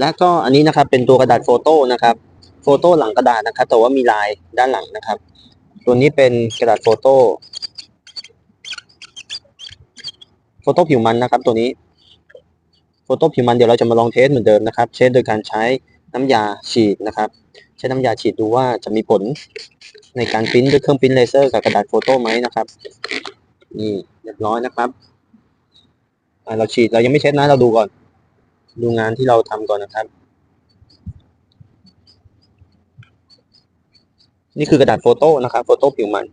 และก็อันนี้นะครับเป็นตัวกระดาษโฟโต้นะครับ โฟโต้หลังกระดาษนะครับ แต่ว่ามีลายด้านหลังนะครับ ตัวนี้เป็นกระดาษโฟโต้โฟโต้ผิวมันนะครับ ตัวนี้โฟโต้ผิวมันเดี๋ยวเราจะมาลองเทสเหมือนเดิมนะครับ เทสโดยการใช้น้ำยาฉีดนะครับ ใช้น้ำยาฉีดดูว่าจะมีผลในการปริ้นด้วยเครื่องปริ้นเลเซอร์กับกระดาษโฟโต้ไหมนะครับนี่เรียบร้อยนะครับเราฉีดเรายังไม่เช็ดนะเราดูก่อน ดูงานที่เราทำก่อนนะครับ นี่คือกระดาษโฟโต้นะครับโฟโต้ผิวมัน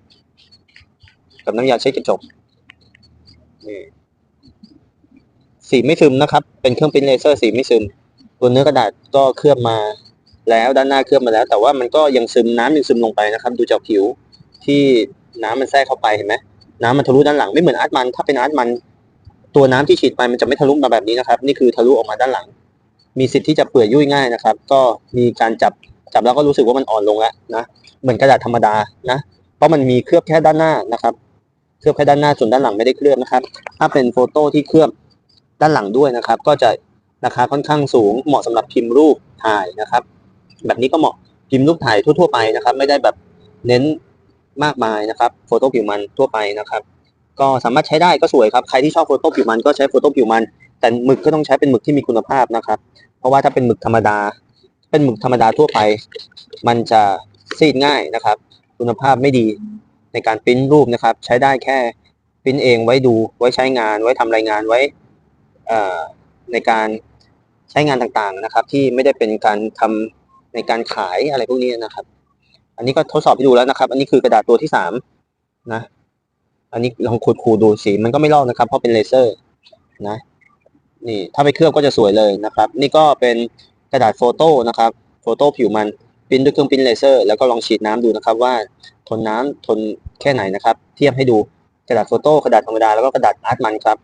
กับน้ำยาเช็ดกระจกนี่สีไม่ซึมนะครับ เป็นเครื่องปริ้นเลเซอร์สีไม่ซึมตัวเนื้อกระดาษก็เคลือบมาแล้วด้านหน้าเคลือบมาแล้ว แต่ว่ามันก็ยังซึมน้ำยังซึมลงไปนะครับ ดูจากผิวที่น้ำมันแทรกเข้าไปเห็นไหมน้ำมันทะลุด้านหลังไม่เหมือนอาร์ตมัน ถ้าเป็นอาร์ตมัน ตัวน้ำที่ฉีดไปมันจะไม่ทะลุมาแบบนี้นะครับ นี่คือทะลุออกมาด้านหลัง มีสิทธิ์ที่จะเปื่อยยุ่ยง่ายนะครับ ก็มีการจับจับแล้วก็รู้สึกว่ามันอ่อนลงแล้วนะเหมือนกระดาษธรรมดานะเพราะมันมีเคลือบแค่ด้านหน้านะครับ เคลือบแค่ด้านหน้าส่วนด้านหลังไม่ได้เคลือบนะครับ ถ้าเป็นโฟโต้ที่เคลือบด้านหลังด้วยนะครับ ก็จะราคาค่อนข้างสูงเหมาะสำหรับพิมพ์รูปถ่ายนะครับ แบบนี้ก็เหมาะพิมพ์รูปถ่ายทั่ว ๆ ไปนะครับ ไม่ได้แบบเน้นมากมายนะครับ โฟโต้ผิวมันทั่วไปนะครับ ก็สามารถใช้ได้ก็สวยครับ ใครที่ชอบโฟโต้ผิวมันก็ใช้โฟโต้ผิวมัน แต่หมึกก็ต้องใช้เป็นหมึกที่มีคุณภาพนะครับ เพราะว่าถ้าเป็นหมึกธรรมดา เป็นหมึกธรรมดาทั่วไป มันจะซีดง่ายนะครับ คุณภาพไม่ดีในการปริ้นรูปนะครับ ใช้ได้แค่ปริ้นเองไว้ดูไว้ใช้งาน ไว้ทำรายงานไว้ในการใช้งานต่างๆนะครับ ที่ไม่ได้เป็นการทำในการขายอะไรพวกนี้นะครับ อันนี้ก็ทดสอบให้ดูแล้วนะครับ อันนี้คือกระดาษตัวที่สามนะ อันนี้ลองขูดขูดดูสีมันก็ไม่ลอกนะครับ เพราะเป็นเลเซอร์นะ นี่ถ้าไปเคลือบก็จะสวยเลยนะครับ นี่ก็เป็นกระดาษโฟโต้นะครับโฟโต้ผิวมันปิ้นด้วยเครื่องปิ้นเลเซอร์แล้วก็ลองฉีดน้ำดูนะครับ ว่าทนน้ำทนแค่ไหนนะครับ เทียบให้ดูกระดาษโฟโต้กระดาษธรรมดาแล้วก็กระดาษอาร์ตมันครับ